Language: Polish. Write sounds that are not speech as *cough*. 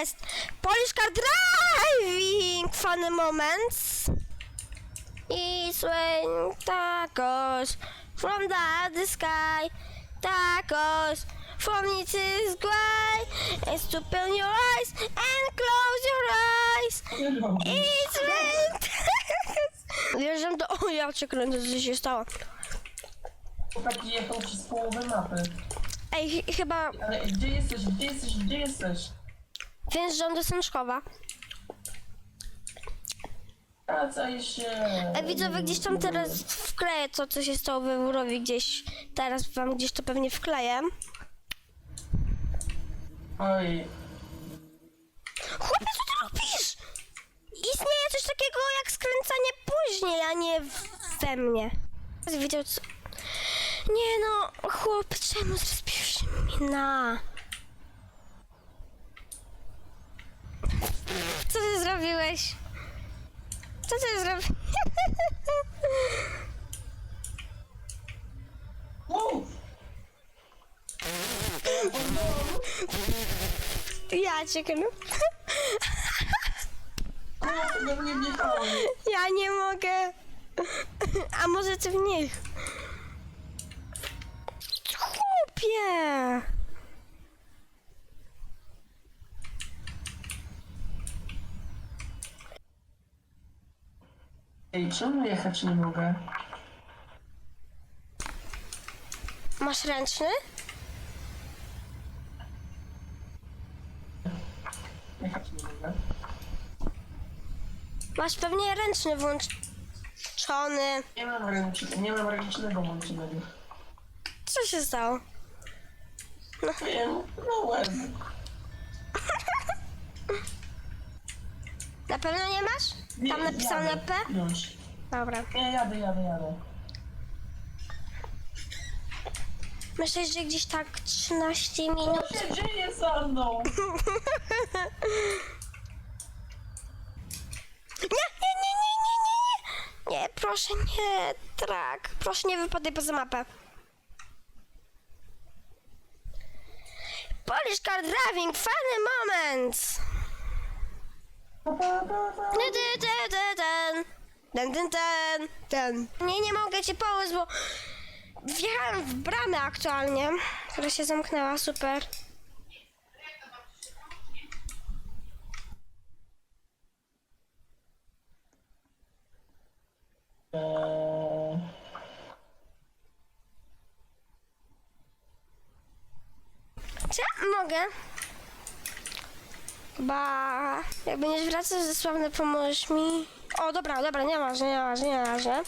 jest? Polish car driving! Funny moments. It's when tacos from the, sky. Tacos from the sky. And to open your eyes and close your eyes. It's when tacos. Wjeżdżam do... O, ja cię kręcę, co się stało. Chłopaki jechał przez połowę mapy. Ej, ch- chyba Ale gdzie jesteś, gdzie jesteś, gdzie jesteś? Wjeżdżam do Sęczkowa. Wracaj się. E, widzowie, gdzieś tam teraz wkleję to, co się stało we Wrówi, gdzieś, teraz wam gdzieś to pewnie wkleję. Oj, Chłopie, co ty robisz? Istnieje coś takiego jak skręcanie później, a nie w- we mnie. Widział co... Nie no, chłop, czemu zrespiłeś mnie na... Co ty zrobiłeś? Co ty zrobiłeś? Ja cię knu. We mnie wjechałeś. Ja nie mogę. A może ty w nich? Chłopie! Ej, czemu jechać nie mogę? Masz ręczny? Jechać nie mogę. Masz pewnie ręczny włączony. Nie mam ręcznego, nie mam ręcznego włączonego. Co się stało? Wiem, no łeb. Na pewno nie masz? Tam napisane. P? Już. Dobra. Nie, jadę, jadę, jadę. Myślę, że gdzieś tak 13 minut. Co się dzieje ze mną? *laughs* Nie, nie, nie, nie, nie, nie, nie. Nie, proszę nie, trak. Proszę nie wypadaj poza mapę. Polish car driving, funny moments. Dun. Dun, dun, dun, dun. Nie, nie mogę ci pomóc, bo wjechałem w bramę aktualnie, która się zamknęła, super. Czy mogę? Chyba jak będziesz wracać ze sławny, pomóż mi. O, dobra, dobra, nie ważne, nie ważne, nie ważne.